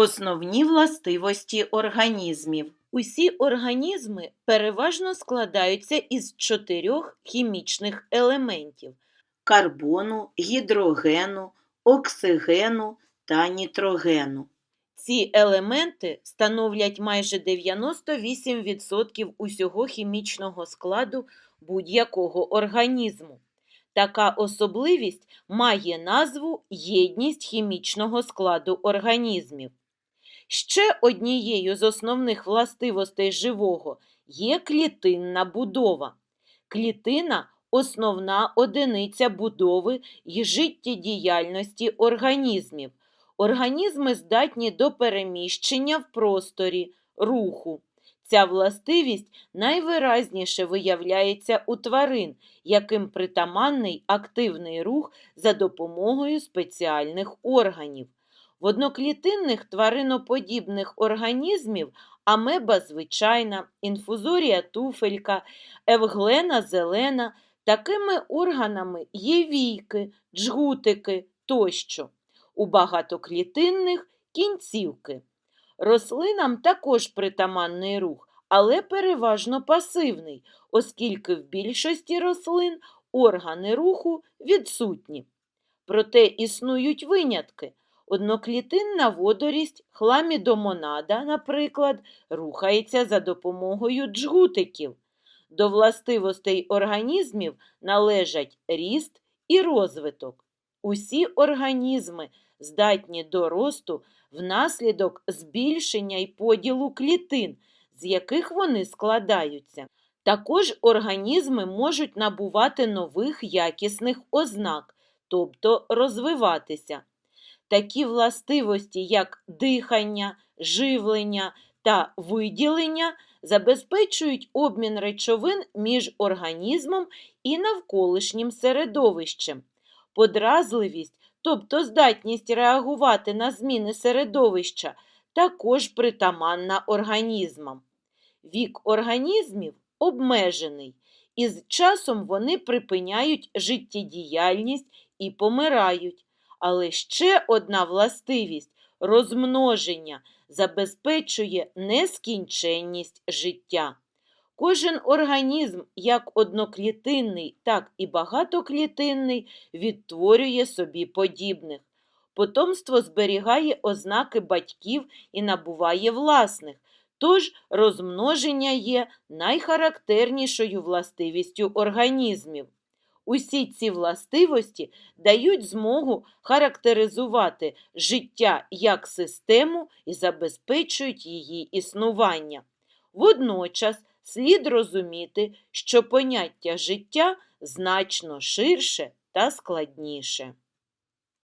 Основні властивості організмів. Усі організми переважно складаються із чотирьох хімічних елементів карбону, гідрогену, оксигену та нітрогену. Ці елементи становлять майже 98% усього хімічного складу будь-якого організму. Така особливість має назву єдність хімічного складу організмів. Ще однією з основних властивостей живого є клітинна будова. Клітина основна одиниця будови і життєдіяльності організмів. Організми здатні до переміщення в просторі, руху. Ця властивість найвиразніше виявляється у тварин, яким притаманний активний рух за допомогою спеціальних органів. В одноклітинних твариноподібних організмів амеба звичайна, інфузорія туфелька, евглена зелена, такими органами є війки, джгутики тощо. У багатоклітинних кінцівки. Рослинам також притаманний рух, але переважно пасивний, оскільки в більшості рослин органи руху відсутні. Проте існують винятки. Одноклітинна водорість хламідомонада, наприклад, рухається за допомогою джгутиків. До властивостей організмів належать ріст і розвиток. Усі організми здатні до росту внаслідок збільшення й поділу клітин, з яких вони складаються. Також організми можуть набувати нових якісних ознак, тобто розвиватися. Такі властивості, як дихання, живлення та виділення, забезпечують обмін речовин між організмом і навколишнім середовищем. Подразливість, тобто здатність реагувати на зміни середовища, також притаманна організмам. Вік організмів обмежений, і з часом вони припиняють життєдіяльність і помирають. Але ще одна властивість розмноження забезпечує нескінченність життя. Кожен організм, як одноклітинний, так і багатоклітинний, відтворює собі подібних. Потомство зберігає ознаки батьків і набуває власних, тож розмноження є найхарактернішою властивістю організмів. Усі ці властивості дають змогу характеризувати життя як систему і забезпечують її існування. Водночас слід розуміти, що поняття життя значно ширше та складніше.